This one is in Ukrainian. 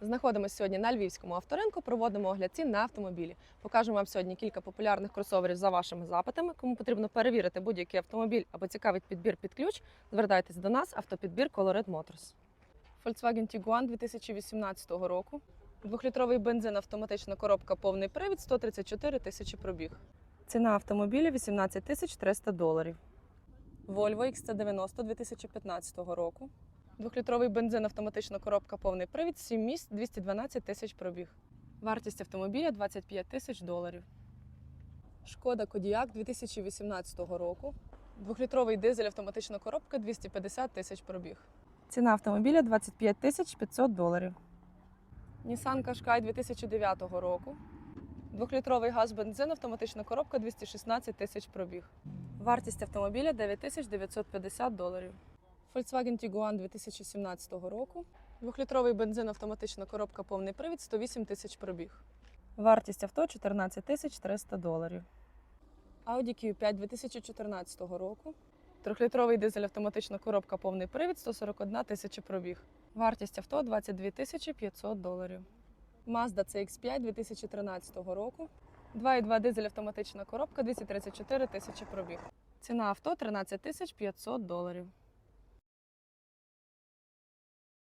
Знаходимося сьогодні на львівському авторинку, проводимо огляд цін на автомобілі. Покажемо вам сьогодні кілька популярних кросоверів за вашими запитами. Кому потрібно перевірити будь-який автомобіль або цікавить підбір під ключ, звертайтесь до нас, автопідбір Colored Motors. Volkswagen Tiguan 2018 року. Двохлітровий бензин, автоматична коробка, повний привід, 134 тисячі пробіг. Ціна автомобіля 18 тисяч 300 доларів. Volvo XC90 2015 року. Двохлітровий бензин, автоматична коробка, повний привід, 7 місць, 212 тисяч пробіг. Вартість автомобіля 25 тисяч доларів. Шкода Кодіак 2018 року. Двохлітровий дизель, автоматична коробка, 250 тисяч пробіг. Ціна автомобіля 25 тисяч 500 доларів. Nissan Qashqai 2009 року. Двохлітровий газ бензин, автоматична коробка, 216 тисяч пробіг. Вартість автомобіля 9950 доларів. Volkswagen Tiguan 2017 року. Двохлітровий бензин, автоматична коробка, повний привід, 108 тисяч пробіг. Вартість авто 14 тисяч 300 доларів. Audi Q5 2014 року. Трьохлітровий дизель, автоматична коробка, повний привід, 141 тисяча пробіг. Вартість авто 22 тисячі 500 доларів. Mazda CX5 2013 року. 2,2 дизель, автоматична коробка, 234 тисячі пробіг. Ціна авто 13 тисяч 500 доларів.